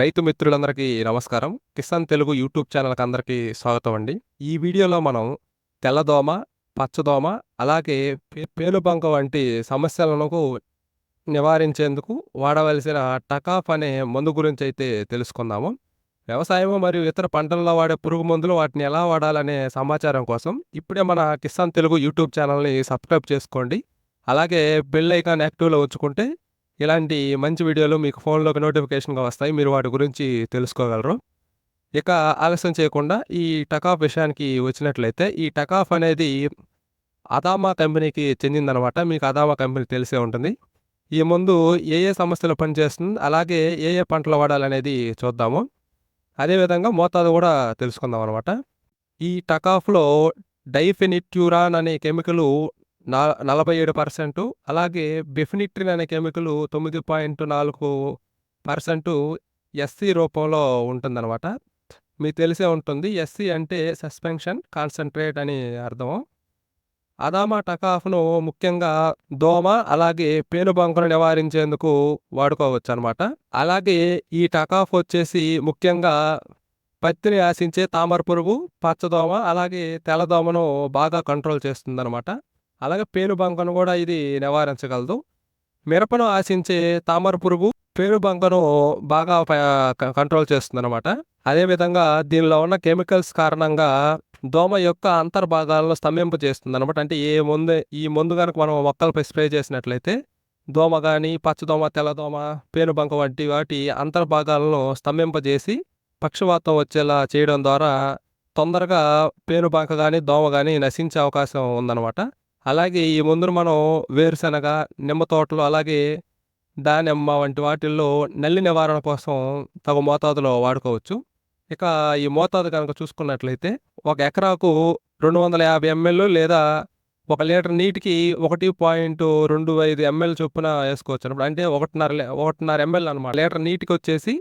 రైతు మిత్రులందరికీ నమస్కారం. కిసాన్ తెలుగు యూట్యూబ్ ఛానల్కి అందరికీ స్వాగతం అండి. ఈ వీడియోలో మనం తెల్లదోమ పచ్చదోమ అలాగే పేలుబంక వంటి సమస్యలను నివారించేందుకు వాడవలసిన టకాఫ్ అనే మందు గురించి అయితే తెలుసుకుందాము. వ్యవసాయం మరియు ఇతర పంటల్లో వాడే పురుగు మందులు వాటిని ఎలా వాడాలనే సమాచారం కోసం ఇప్పుడే మన కిసాన్ తెలుగు యూట్యూబ్ ఛానల్ని సబ్స్క్రైబ్ చేసుకోండి. అలాగే బెల్ ఐకాన్ యాక్టివ్లో ఉంచుకుంటే ఇలాంటి మంచి వీడియోలు మీకు ఫోన్లోకి నోటిఫికేషన్గా వస్తాయి. మీరు వాటి గురించి తెలుసుకోగలరు. ఇక ఆలస్యం చేయకుండా ఈ టకాఫ్ విషయానికి వచ్చినట్లయితే ఈ టకాఫ్ అనేది అదామా కంపెనీకి చెందిందనమాట మీకు అదామా కంపెనీ తెలిసే ఉంటుంది. ఈ ముందు ఏ ఏ సమస్యలు పనిచేస్తుంది అలాగే ఏ ఏ పంటలు వాడాలనేది చూద్దాము. అదేవిధంగా మోతాదు కూడా తెలుసుకుందాం అనమాట ఈ టకాఫ్లో డైఫెనిట్యూరాన్ అనే కెమికల్ నా నలభై ఏడు పర్సెంటు. అలాగే బెఫినిట్రిన్ అనే కెమికల్ తొమ్మిది పాయింట్ నాలుగు పర్సెంటు ఎస్సీ రూపంలో ఉంటుందన్నమాట. మీకు తెలిసే ఉంటుంది ఎస్సీ అంటే సస్పెన్షన్ కాన్సన్ట్రేట్ అని అర్థం. అదామా టకాఫ్ను ముఖ్యంగా దోమ అలాగే పేనుబంకను నివారించేందుకు వాడుకోవచ్చు అనమాట అలాగే ఈ టకాఫ్ వచ్చేసి ముఖ్యంగా పత్తిని ఆశించే తామర పురుగు పచ్చదోమ అలాగే తెల్లదోమను బాగా కంట్రోల్ చేస్తుందన్నమాట. అలాగే పేనుబంకను కూడా ఇది నివారించగలదు. మిరపను ఆశించే తామర పురుగు పేనుబంకను బాగా ప- కంట్రోల్ చేస్తుందన్నమాట. అదేవిధంగా దీనిలో ఉన్న కెమికల్స్ కారణంగా దోమ యొక్క అంతర్భాగాలను స్తంభింప చేస్తుంది అనమాట అంటే ఏ ముందు ఈ ముందు కనుక మనం మొక్కలపై స్ప్రే చేసినట్లయితే దోమ కానీ పచ్చదోమ తెల్లదోమ పేనుబంక వంటి వాటి అంతర్భాగాలను స్తంభింపజేసి పక్షవాతం వచ్చేలా చేయడం ద్వారా తొందరగా పేనుబంక కానీ దోమ కానీ నశించే అవకాశం ఉందన్నమాట. అలాగే ఈ మందును మనం వేరుశనగ నిమ్మ తోటలు అలాగే దానిమ్మ వంటి వాటిల్లో నల్లి నివారణ కోసం తగు మోతాదులో వాడుకోవచ్చు. ఇక ఈ మోతాదు కనుక చూసుకున్నట్లయితే ఒక ఎకరాకు రెండు వందల యాభై ఎంఎల్ లేదా ఒక లీటర్ నీటికి ఒకటి పాయింట్ రెండు ఐదు ఎంఎల్ చొప్పున వేసుకోవచ్చు. అనమాట అంటే ఒకటిన్నర ఒకటిన్నర ఎంఎల్ అనమాట లీటర్ నీటికి వచ్చేసి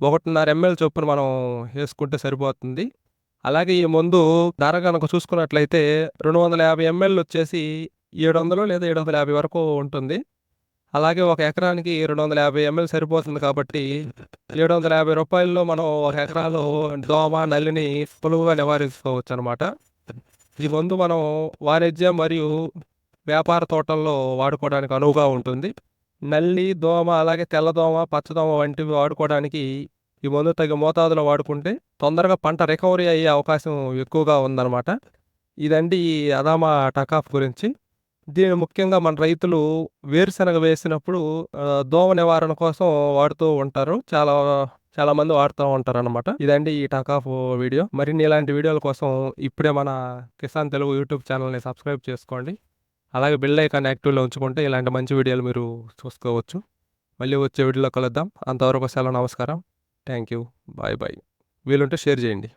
ఒకటిన్నర ఎంఎల్ చొప్పున మనం వేసుకుంటే సరిపోతుంది. అలాగే ఈ మందు ధర కనుక చూసుకున్నట్లయితే రెండు వందల యాభై ఎంఎల్ వచ్చేసి ఏడు వందలు లేదా ఏడు వందల యాభై వరకు ఉంటుంది. అలాగే ఒక ఎకరానికి రెండు వందల యాభై ఎంఎల్ సరిపోతుంది కాబట్టి ఏడు వందల యాభై రూపాయల్లో మనం ఒక ఎకరాలో దోమ నల్లిని సులువుగా నివారించుకోవచ్చు అనమాట ఈ మందు మనం వాణిజ్య మరియు వ్యాపార తోటల్లో వాడుకోవడానికి అనువుగా ఉంటుంది. నల్లి దోమ అలాగే తెల్లదోమ పచ్చదోమ వంటివి వాడుకోవడానికి ఈ మందు తగిన మోతాదులో వాడుకుంటే తొందరగా పంట రికవరీ అయ్యే అవకాశం ఎక్కువగా ఉందన్నమాట. ఇదండి ఈ అదామా టకాఫ్ గురించి. దీన్ని ముఖ్యంగా మన రైతులు వేరుశనగ వేసినప్పుడు దోమ నివారణ కోసం వాడుతూ ఉంటారు. చాలా చాలా మంది వాడుతూ ఉంటారు అనమాట ఇదండి ఈ టకాఫ్ వీడియో. మరిన్ని ఇలాంటి వీడియోల కోసం ఇప్పుడే మన కిసాన్ తెలుగు యూట్యూబ్ ఛానల్ని సబ్స్క్రైబ్ చేసుకోండి. అలాగే బిల్ ఐకాన్ యాక్టివ్లో ఉంచుకుంటే ఇలాంటి మంచి వీడియోలు మీరు చూసుకోవచ్చు. మళ్ళీ వచ్చే వీడియోలో కలుద్దాం. అంతవరకు సెలవు నమస్కారం. Thank you bye bye. వీలుంటే షేర్ చేయండి.